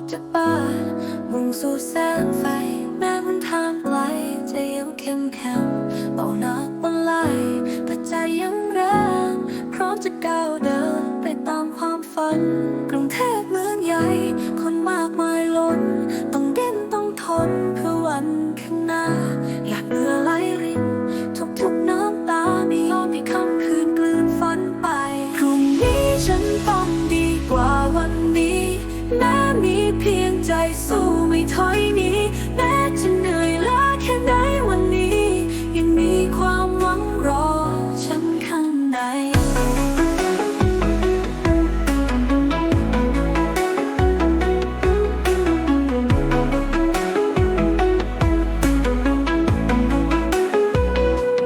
อกจากบ้านมุ่งสู่แสงไฟ แม้มันทางไกลจะยังเข้มแข็งเบาหนักบนไหลแต่ใจยังแรงพร้อมจะก้าวเดินไปตามความฝัน สู้ไม่ถอยหนีแม้จะเหนื่อยล้าแค่ไหนวันนี้ ยังมีความหวังรอฉันข้างใน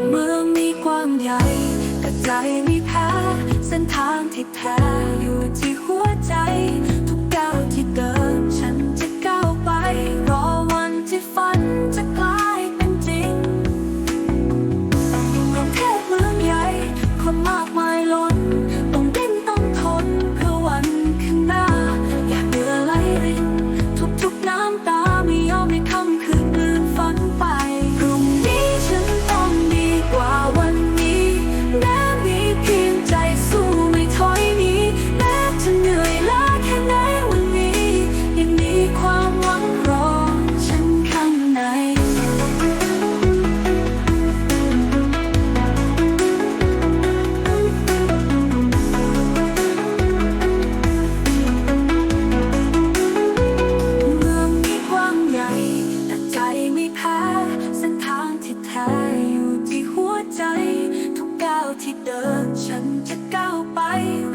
เมืองมีกว้างใหญ่แต่ใจไม่แพ้เส้นทางที่แท้อยู่ที่หัวใจ ไป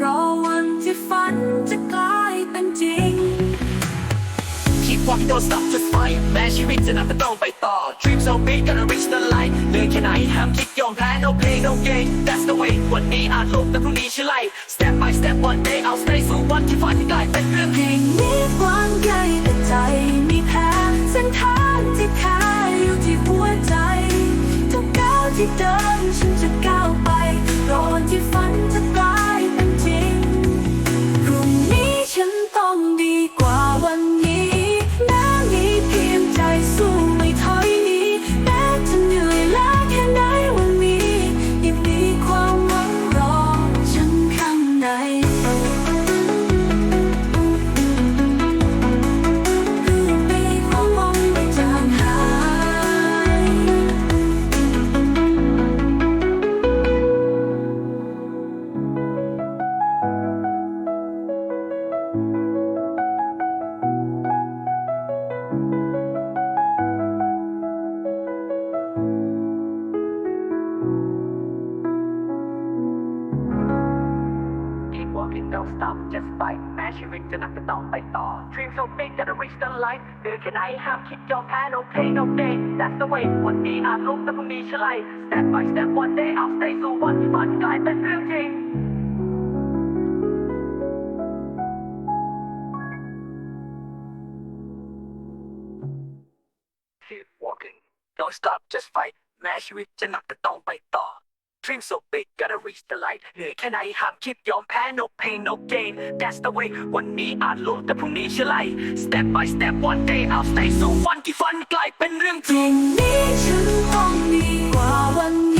รอวันที่ฝันจะกลายเป็นจริง Keep walking, don't stop, just fight แม้ชีวิตจะนับแต่ต้องไปต่อ Dreams so big, gonna reach the light เหนื่อยแค่ไหนห้ามคิดยอมแพ้ no pain no gain That's the way วันนี้อาจล้มแต่พรุ่งนี้ชื่อไล่ Step by step one day I'll stay สู่วันที่ฝันที่กลายเป็นเรื่องจเพลริงงนี้กว้างใหญ่แต่ใจไม่แพ้เส้นทางที่แท้อยู่ที่หัวใจทุกก้าวที่เดินฉันจะก้าวไปรอวันที่ฝันจะ don't stop, just fight แม้ชีวิตจะนับแต่ต้องไปต่อ Dreams so big, gonna reach the light เหนื่อยแค่ไหนห้ามคิดยอมแพ้ no pain no gain That's the way วันนี้อาจล้มแต่พรุ่งนี้ชื่อไล่ Step by step one day I'll stay สู่วันที่ฝันกลายเป็นเรื่องจริง Keep walking, don't stop, just fight แม้ชีวิตจะหนักแต่ต้องไปต่อ Dream so big, gotta reach the light เหนื่อยแค่ไหนห้ามคิดยอมแพ้ no pain no gain That's the way วันนี้อาจล้มแต่พรุ่งนี้ชื่อไล่ Step by step one day I'll stay สู่วันที่ฝันกลายเป็นเรื่องจพริงรุ่งนี้ฉันต้องดีกว่าวันนี้